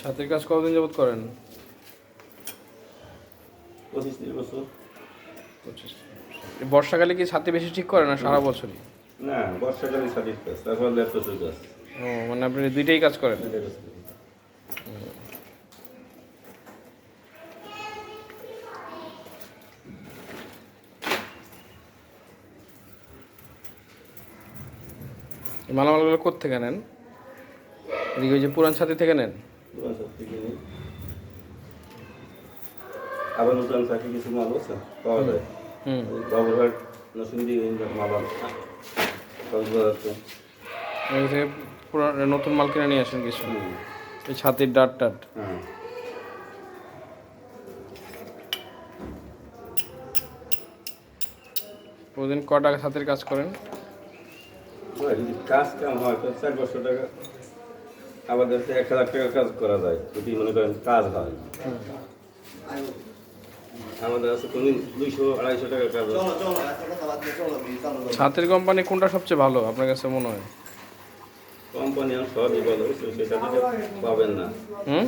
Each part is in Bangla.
ছাতের কাজ কতদিন যাবত করেন? পঁচিশ তিরিশ বছর। এই বর্ষাকালে কি ছাতি বেশি ঠিক করে না সারা বছরই? না বর্ষাকালে সাদিক কাজ তারপর ল্যাপটপের কাজ ও মানে আপনি দুইটাই কাজ করেন? মালামালগুলো কোথেকে নেন? এদিকে ওই যে পুরান ছাতি থেকে নেন দোকান সব থেকে নিই। আবার নতুন চাকরি কিছু মাল আছে পাওয়া যায়। বাবুরহাট নরসিংদী মাল ওই নতুন মাল কিনে নিয়ে আসেন কিছু। এই ছাতির ডাট টাট। হ্যাঁ। প্রতিদিন ক টাকা ছাতির কাজ করেন? কাজ কাম হয়? তো চার পাঁচশো টাকা। দেখতে এক হাজার টাকা কাজ করা যায়। যদি মনে করেন কাজ হয়। আমাদের আছে কোনদিন দুইশো আড়াইশো টাকা কাজ। ছাতের কোম্পানি কোনটা সবচেয়ে ভালো আপনার কাছে মনে হয়? কোম্পানি সবই বলো সেটা পাবেন না। হুম?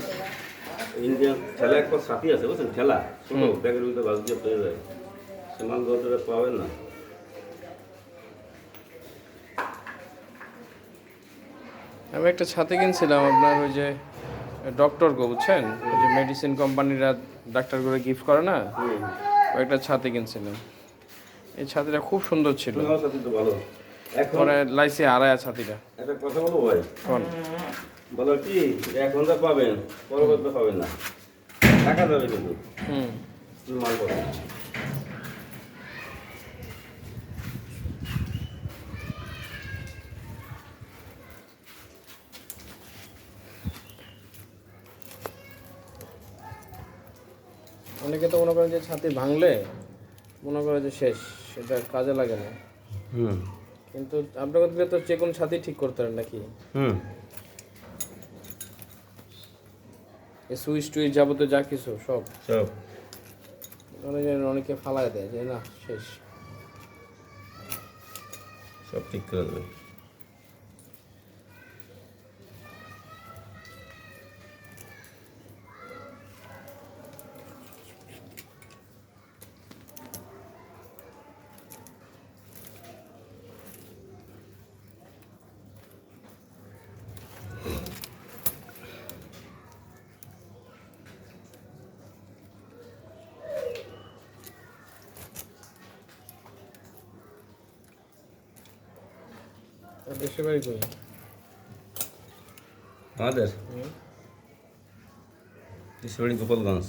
ইন্ডিয়ান ঠেলা এক সাথী আছে বুঝছেন? ঠেলা ব্যাগের ভিতরে বাস দিয়ে পেয়ে যায়। সে মাল গতরে পাবেন না। আমি একটা ছাতে কিনছিলাম আপনার ওই যে ডক্টরকে বুঝছেন? ওই যে মেডিসিন কোম্পানিরা ডাক্তার ডাক্তারগুলো গিফট করে না একটা ছাতি কিনছিলাম এই ছাতিটা খুব সুন্দর ছিল। পরে লাইসি আড়ায়া ছাতিটা। একটা কথা বলব ভাই? বলো কি এখন পাবেন পরবর্তী পাবেন না। টাকা যাবে কিন্তু। হুম। মাল অনেকে তো মনে করেন যে ছাতি ভাঙলে মনে করে যে শেষ সেটা কাজে লাগে না। হুম। কিন্তু আপনার দিকে তো যে কোনো ছাতি ঠিক করতে পারেন নাকি? হুম। এই সুইচ টুইচ যাবতীয় যা কিছু সব। সব। অনেকে অনেকে ফালায় দেয় যে না শেষ। সব ঠিক করে দেবে। বাড়ি আমাদের? গোপালগঞ্জ।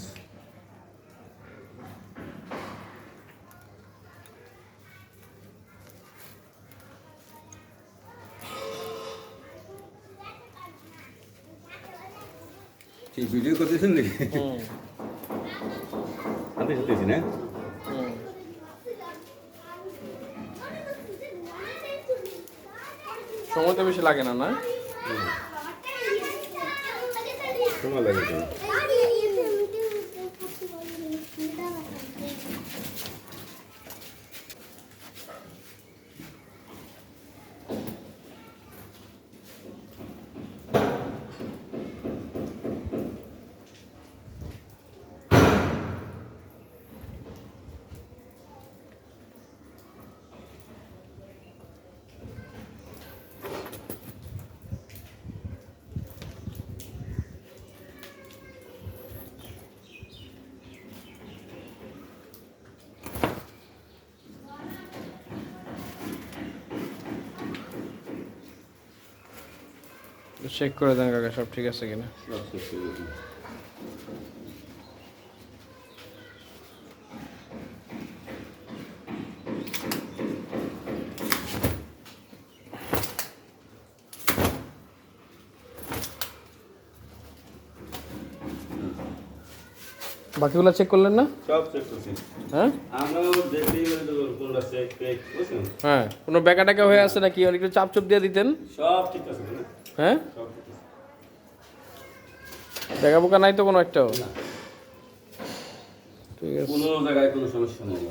ভিডিও করতেছেন নাকি? আনতে সত্যি না? সময় তো বেশি লাগে না না? সময় লাগে তো চেক করে দেন কাকা সব ঠিক আছে কিনা। বাকিগুলো চেক করলেন না? সব চেক করছি। হ্যাঁ? আমরাও দেখি কোনটা চেক বুঝছেন? হ্যাঁ। কোনো বেকা টেকা হয়ে আছে নাকি? আর একটু চাপ চুপ দিয়ে দিতেন? সব ঠিক আছে। হ্যাঁ? দেখা বোকা নাই তো কোনো একটাও? ঠিক আছে। কোনো জায়গায় কোনো সমস্যা নেই।